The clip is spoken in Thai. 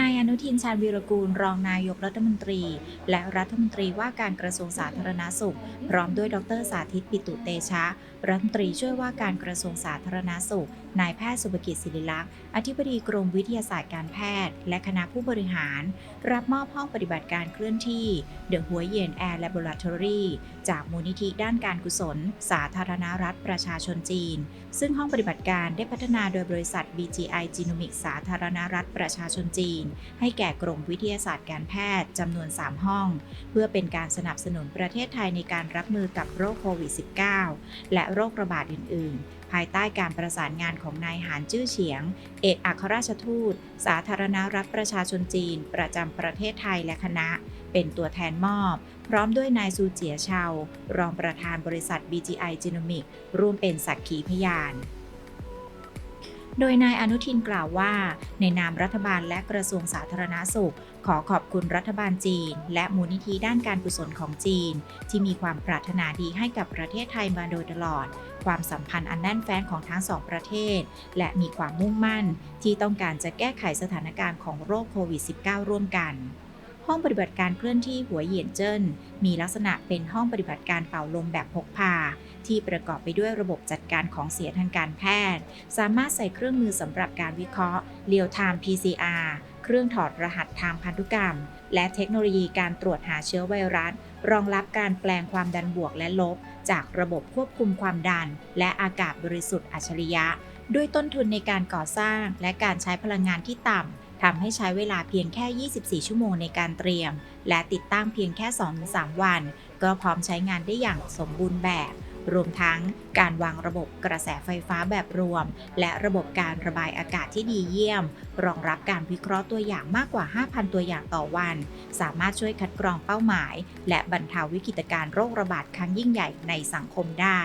นายอนุทินชาญวีรกูล รองนายกรัฐมนตรี และรัฐมนตรีว่าการกระทรวงสาธารณาสุข พร้อมด้วยดรสาธิตปิตุเตชะ รัฐมนตรีช่วยว่าการกระทรวงสาธารณาสุข นายแพทย์สุภกิจศิริลักษณ์อธิบดีกรมวิทยาศาสตร์การแพทย์ และคณะผู้บริหาร รับมอบห้องปฏิบัติการเคลื่อนที่ The หัวเย็น Air Laboratory จากมูลนิธิด้านการกุศล สาธารณรัฐประชาชนจีน ซึ่งห้องปฏิบัติการได้พัฒนาโดยบริษัท BGI Genomics สาธารณรัฐประชาชนจีนให้แก่กรมวิทยาศาสตร์การแพทย์จำนวน 3 ห้อง เพื่อเป็นการสนับสนุนประเทศไทยในการรับมือกับโรคโควิด -19 และโรคระบาดอื่น ๆ ภายใต้การประสานงานของนายหานจื้อเฉียง เอกอัครราชทูต สาธารณรัฐประชาชนจีน ประจำประเทศไทยและคณะ เป็นตัวแทนมอบ พร้อมด้วยนายซูเจียเชารองประธานบริษัท BGI Genomics ร่วมเป็นสักขีพยาน โดยนายอนุทินกล่าวว่า ในนามรัฐบาลและกระทรวงสาธารณาสุข ขอขอบคุณรัฐบาลจีน และมูลนิธิด้านการกุศลของจีน ที่มีความปรารถนาดีให้กับประเทศไทยมาโดยตลอด ความสัมพันธ์อันแน่นแฟ้นของทั้งสองประเทศ และมีความมุ่งมั่น ที่ต้องการจะแก้ไขสถานการณ์ของโรคโควิด -19 ร่วมกัน ห้องปฏิบัติการเคลื่อนที่หัวเหยียนเจิ้น มีลักษณะเป็นห้องปฏิบัติการเป่าลมแบบพกพา ที่ประกอบไปด้วยระบบจัดการของเสียทางการแพทย์ สามารถใส่เครื่องมือสำหรับการวิเคราะห์ Real Time PCR เครื่องถอดรหัสทางพันธุกรรม และเทคโนโลยีการตรวจหาเชื้อไวรัส รองรับการแปลงความดันบวกและลบ จากระบบควบคุมความดัน และอากาศบริสุทธิ์อัจฉริยะ ด้วยต้นทุนในการก่อสร้างและการใช้พลังงานที่ต่ำ ทำให้ใช้เวลาเพียงแค่ 24 ชั่วโมงในการเตรียม และติดตั้งเพียงแค่ 2-3 วัน ก็พร้อมใช้งานได้อย่างสมบูรณ์แบบ รวมทั้งการวางระบบกระแสไฟฟ้าแบบรวม และระบบการระบายอากาศที่ดีเยี่ยม รองรับการวิเคราะห์ตัวอย่างมากกว่า 5,000 ตัวอย่างต่อวัน สามารถช่วยคัดกรองเป้าหมาย และบรรเทาวิกฤตการณ์โรคระบาดครั้งยิ่งใหญ่ในสังคมได้